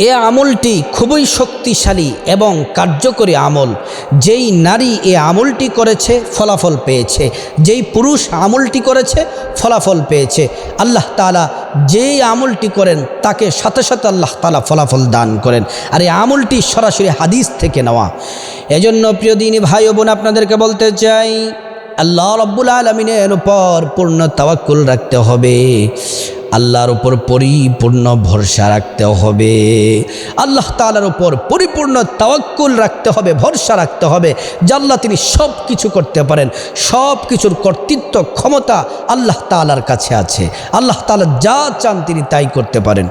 এ আমলটি খুবই শক্তিশালী এবং কার্যকরী আমল। যেই নারী এ আমলটি করেছে, ফলাফল পেয়েছে। যেই পুরুষ আমলটি করেছে, ফলাফল পেয়েছে। আল্লাহ তালা যেই আমলটি করেন, তাকে সাথে সাথে আল্লাহ তালা ফলাফল দান করেন। আর এই আমলটি সরাসরি হাদিস থেকে নেওয়া। এজন্য প্রিয় দিনী ভাই বোন, আপনাদেরকে বলতে চাই, আল্লাহ রব্বুল আলমিনের উপর পূর্ণ তাওয়াক্কুল রাখতে হবে। আল্লাহর উপর পরিপূর্ণ ভরসা রাখতে হবে। আল্লাহ তালার উপর পরিপূর্ণ তাওয়াক্কুল রাখতে হবে, ভরসা রাখতে হবে আল্লাহ তিনি সব কিছু করতে পারেন সব কিছুর কর্তৃত্ব, ক্ষমতা আল্লাহ তালার কাছে আছে। আল্লাহ তালা যা চান তিনি তাই করতে পারেন।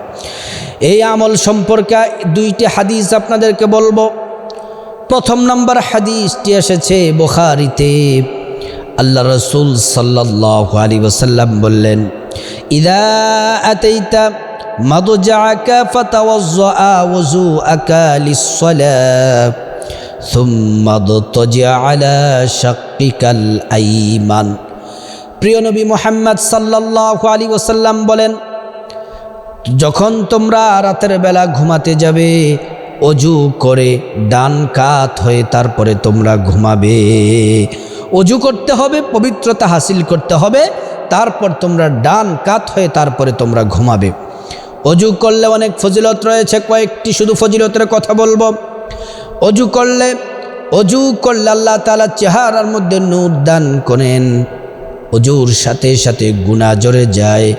এই আমল সম্পর্কে দুইটি হাদিস আপনাদেরকে বলব। প্রথম নম্বর হাদিসটি এসেছে বোখারিতে। আল্লাহ রসুল সাল্লাহ আলী ওসাল্লাম বললেন ইদা আতাইতা مضجعك فتوضأ وضوءك للصلاة ثم اضطجع على شقك الأيمن প্রিয় নবী মোহাম্মদ সাল্লাহ আলী ওসাল্লাম বলেন যখন তোমরা রাতের বেলা ঘুমাতে যাবে অজু করে ডান কাত হয়ে তারপরে তোমরা ঘুমাবে অজু করতে হবে পবিত্রতা হাসিল করতে হবে তারপর তোমরা ডান কাত হয়ে তারপরে তোমরা ঘুমাবে। অজু করলে অনেক ফজিলত রয়েছে, কয়েকটি শুধু ফজিলতের কথা বলব। অজু করলে অজু করলে আল্লাহ তালা চেহারার মধ্যে নূর দান করেন। অজুর সাথে সাথে গুণা জড়ে যায়।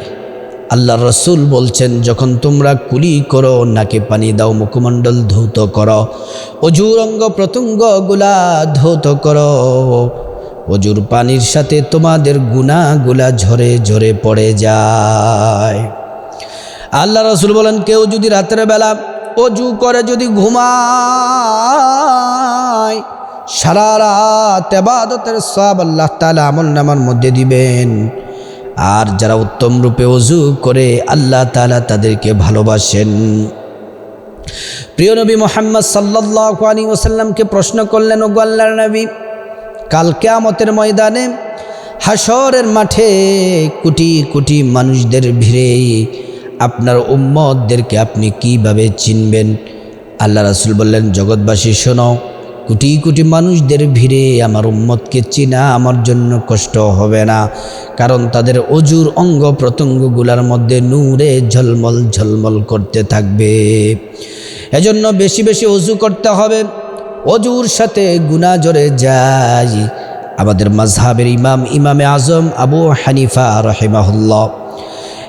আল্লাহ রসুল বলছেন, যখন তোমরা কুলি করো, নাকে পানি দাও, মুখমণ্ডল ধৌত করো, অজুর অঙ্গ প্রত্যঙ্গগুলা ধৌত করো। অজুর পানির সাথে তোমাদের গুণাগুলা ঝরে ঝরে পড়ে যায়। আল্লাহ রসুল বলেন, কেউ যদি রাতের বেলা অজু করে যদি ঘুমায়, সারা রাত এবাদতের সব আল্লাহ তালা আমল নামার মধ্যে দিবেন। আর যারা উত্তম রূপে অজু করে, আল্লাহ তালা তাদেরকে ভালোবাসেন। প্রিয় নবী মোহাম্মদ সাল্লাহ আলী ওসাল্লামকে প্রশ্ন করলেন ও আল্লাহর নবী কাল কেয়ামতের ময়দানে হাসরের মাঠে কোটি কোটি মানুষদের ভিড়ে আপনার উম্মতদেরকে আপনি কীভাবে চিনবেন? আল্লাহ রাসুল বললেন, জগৎবাসী, শোনো, কোটি কোটি মানুষদের ভিড়ে আমার উম্মতকে চিনা আমার জন্য কষ্ট হবে না। কারণ তাদের অজুর অঙ্গ প্রত্যঙ্গগুলার মধ্যে নূরে ঝলমল ঝলমল করতে থাকবে। এজন্য বেশি বেশি অজু করতে হবে। অজুর সাথে গুনা জড়ে যায়। আমাদের মাঝহাবের ইমাম, ইমামে আজম আবু হানিফা রহেমাহুল্লাহ।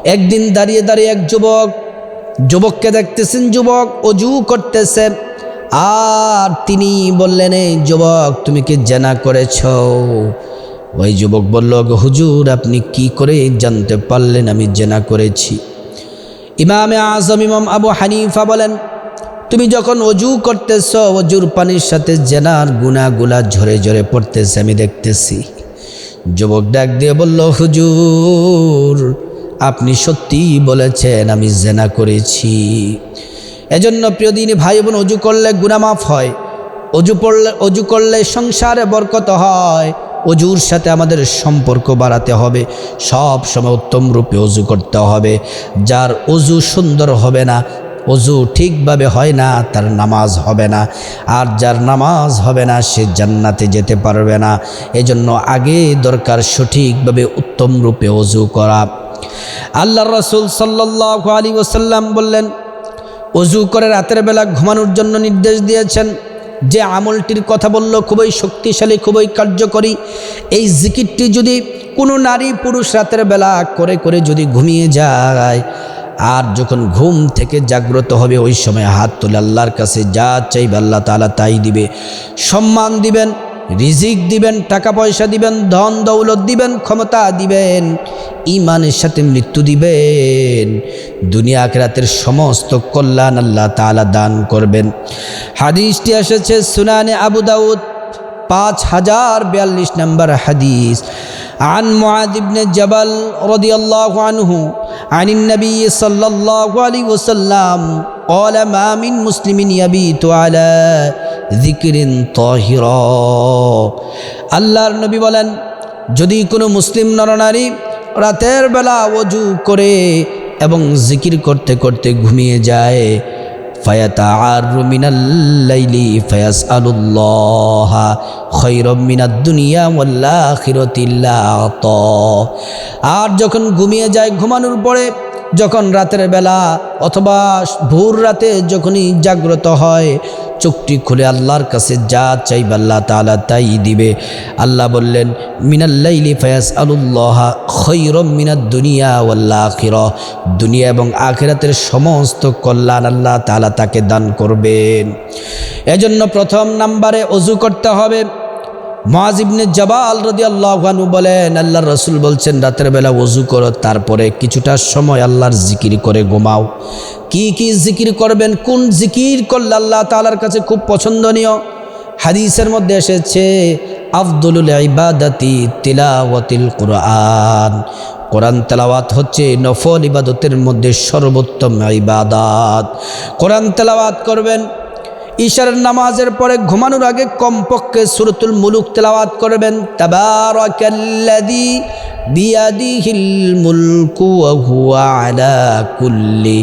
একদিন দাঁড়িয়ে দাঁড়িয়ে এক যুবক, যুবককে দেখতেছেন যুবক, অজু করতেছে। আর তিনি বললেন, এই যুবক, তুমি কি জানা করেছ? ওই যুবক বলল হুজুর, আপনি কি করে জানতে পারলেন আমি জেনা করেছি? ইমামে আজম, ইমাম আবু হানিফা বলেন তুমি যখন অজু করতেছ, অজুর পানির সাথে জেনার গুণাগুলা ঝরে ঝরে পড়তেছে, আমি দেখতেছি। যুবক ডাক দিয়ে বলল, হুজুর, আপনি সত্যি বলেছেন আমি জেনা করেছি। এজন্য প্রিয় দিনী ভাই বোন অজু করলে গুণামাফ হয়, অজু পড়লে, অজু করলে সংসারে বরকত হয়, অজুর সাথে আমাদের সম্পর্ক বাড়াতে হবে, সব সময় উত্তম রূপে অজু করতে হবে। যার অজু সুন্দর হবে না অজু ঠিকভাবে হয় না, তার নামাজ হবে না। আর যার নামাজ হবে না, সে জান্নাতে যেতে পারবে না। এজন্য আগে দরকার সঠিকভাবে উত্তম রূপে অজু করা। আল্লাহ রসুল সাল্লাহ আলী ওসাল্লাম বললেন অজু করে রাতের বেলা ঘুমানোর জন্য নির্দেশ দিয়েছেন। যে আমলটির কথা বলল, খুবই শক্তিশালী, খুবই কার্যকরী। এই জিকিরটি যদি কোনো নারী পুরুষ রাতের বেলা করে করে যদি ঘুমিয়ে যায় আর যখন ঘুম থেকে জাগ্রত হবে, ওই সময় হাত তুলে আল্লাহর কাছে যা চাইবে আল্লাহ তালা তাই দিবে। সম্মান দিবেন, রিজিক দিবেন, টাকা পয়সা দিবেন, ধন দৌলত দিবেন, ক্ষমতা দিবেন ইমানের সাথে মৃত্যু দিবেন। দুনিয়া আখরাতের সমস্ত কল্যাণ আল্লাহ তালা দান করবেন। হাদিসটি এসেছে সুনানে আবু দাউদ, পাঁচ হাজার বিয়াল্লিশ নম্বর হাদিস। عن معاذ بن جبل رضي الله عنه عن النبي صلى الله عليه وسلم قال ما من مسلم يبيت على ذكر طاهرا আল্লাহর নবী বলেন যদি কোনো মুসলিম নরনারী রাতের বেলা অজু করে এবং জিকির করতে করতে ঘুমিয়ে যায় فيتعار من الليل فيسأل الله خيرا من الدنيا والآخرة إلا أعطاه আর যখন ঘুমিয়ে যায় ঘুমানোর পরে যখন রাতের বেলা অথবা ভোর রাতে যখনই জাগ্রত হয় চোখটি খুলে আল্লাহর কাছে যা চাইবে আল্লাহ তালা তাই দিবে। আল্লাহ বললেন মিনাল্লাইলি ফয়াস আলুল্লাহা খৈরম মিনাদ দুনিয়া ওয়াল্লা আখির দুনিয়া এবং আখিরাতের সমস্ত কল্যাণ আল্লাহ তালা তাকে দান করবেন। এজন্য প্রথম নাম্বারে অজু করতে হবে। মহাজিবনে জবাল রদি আল্লাহানু বলেন, আল্লাহর রসুল বলছেন, রাতের বেলা অজু করো, তারপরে কিছুটা সময় আল্লাহর জিকির করে ঘুমাও। কি কি জিকির করবেন, কোন জিকির করলে আল্লাহ তালার কাছে খুব পছন্দনীয়? হাদিসের মধ্যে এসেছে আফদুল ইবাদাতি তিলাওয়াতিল কোরআন। কোরআন তেলাওয়াত হচ্ছে নফল ইবাদতের মধ্যে সর্বোত্তম ইবাদাত। কোরআন তেলাওয়াত করবেন ঈশার নামাজের পরে ঘুমানোর আগে কমপক্ষে সুরতুল মুলুক তেলাওয়াত করবেন। কুল্লি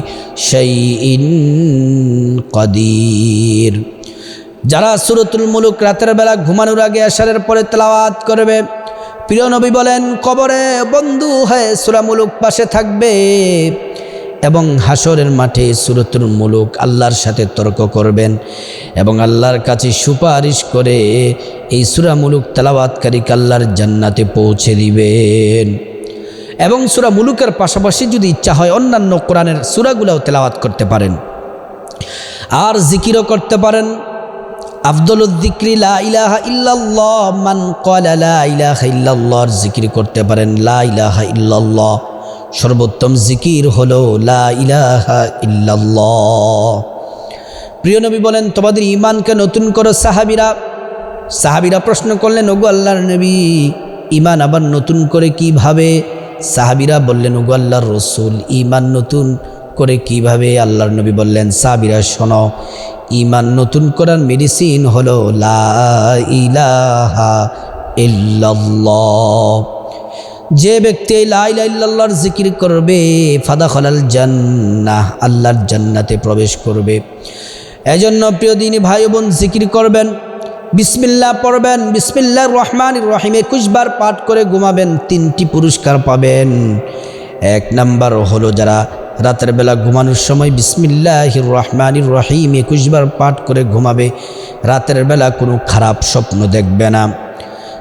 কাদির। যারা সুরতুল মুলুক রাতের বেলা ঘুমানোর আগে আশারের পরে তেলাওয়াত করবে, প্রিয় নবী বলেন, কবরে বন্ধু হয়ে সুরা মুলুক পাশে থাকবে। এবং হাসরের মাঠে সুরতুল মুলুক আল্লাহর সাথে তর্ক করবেন এবং আল্লাহর কাছে সুপারিশ করে এই সুরা মুলুক তেলাওয়াতকারীকে আল্লাহর জান্নাতে পৌঁছে দিবেন। এবং সুরা মুলুকের পাশাপাশি যদি ইচ্ছা হয় অন্যান্য কোরআনের সুরাগুলাও তেলাওয়াত করতে পারেন। আর জিকিরও করতে পারেন। আফদল উদ্দিক্রি লা ইলাহা মান জিকির করতে পারেন, লা ইলাহা সর্বোত্তম জিকির হলো লা ইলাহা প্রিয় নবী বলেন, তোমাদের ইমানকে নতুন করো সাহাবিরা। সাহাবিরা প্রশ্ন করলেন, ওগো আল্লাহর নবী ইমান আবার নতুন করে কীভাবে? সাহাবিরা বললেন, ওগো আল্লাহর রসুল ইমান নতুন করে কীভাবে? আল্লাহর নবী বললেন, সাহাবিরা, শোনো ইমান নতুন করার মেডিসিন হলো লা ইলাহা ইল্লাল্লাহ। যে ব্যক্তি এই লা ইলাহা জিকির করবে ফাদা খলাল জান্নাহ, আল্লাহর জান্নাতে প্রবেশ করবে। এজন্য প্রিয় দিনী ভাই বোন, জিকির করবেন, বিসমিল্লাহ পড়বেন বিসমিল্লাহ রহমান রহিম, একুশ বার পাঠ করে ঘুমাবেন, তিনটি পুরস্কার পাবেন। এক নাম্বার হলো যারা রাতের বেলা ঘুমানোর সময় বিসমিল্লাহ রহমান রহিম একুশবার পাঠ করে ঘুমাবে, রাতের বেলা কোনো খারাপ স্বপ্ন দেখবে না।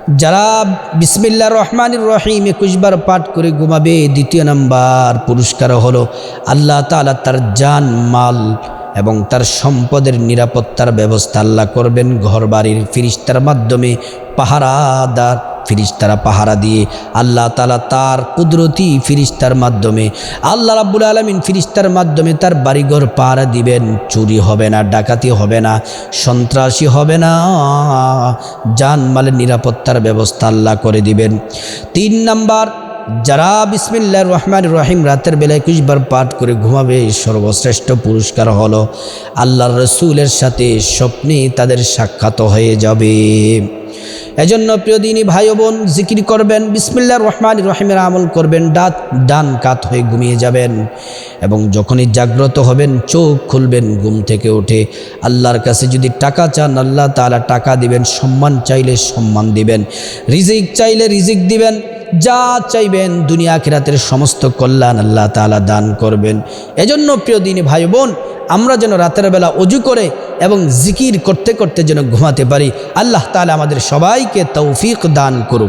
যারা বিসমিল্লা রহমান রহিম একুশবার পাঠ করে ঘুমাবে, দ্বিতীয় নাম্বার পুরস্কার হলো আল্লাহ তালা তার জান, মাল এবং তার সম্পদের নিরাপত্তার ব্যবস্থা আল্লাহ করবেন। ঘর বাড়ির ফিরিস্তার মাধ্যমে পাহারাদার ফিরিস্তারা পাহারা দিয়ে আল্লাহ তালা তার কুদরতি ফিরিস্তার মাধ্যমে, আল্লাহ রাব্বুল আলমিন ফিরিস্তার মাধ্যমে তার বাড়িঘর পাহারা দিবেন। চুরি হবে না, ডাকাতি হবে না, সন্ত্রাসী হবে না জানমালের নিরাপত্তার ব্যবস্থা আল্লাহ করে দিবেন। তিন নাম্বার, যারা বিসমিল্লা রহমান রহিম রাতের বেলায় একুশবার পাঠ করে ঘুমাবে, সর্বশ্রেষ্ঠ পুরস্কার হলো আল্লাহর রসুলের সাথে স্বপ্নে তাদের সাক্ষাৎ হয়ে যাবে। এজন্য প্রিয় দিনী ভাই বোন, জিকির করবেন বিসমিল্লা রহমান রহিমের আমল করবেন ডাত ডান কাত হয়ে ঘুমিয়ে যাবেন এবং যখনই জাগ্রত হবেন, চোখ খুলবেন, ঘুম থেকে উঠে আল্লাহর কাছে যদি টাকা চান, আল্লাহ তালা টাকা দিবেন, সম্মান চাইলে সম্মান দিবেন, রিজিক চাইলে রিজিক দিবেন, যা চাইবেন দুনিয়া আখিরাতের সমস্ত কল্যাণ আল্লাহ তালা দান করবেন। এজন্য প্রিয় দিনী ভাই বোন, আমরা যেন রাতের বেলা অজু করে এবং জিকির করতে করতে যেন ঘুমাতে পারি। আল্লাহ তালা আমাদের সবাইকে তৌফিক দান করুক।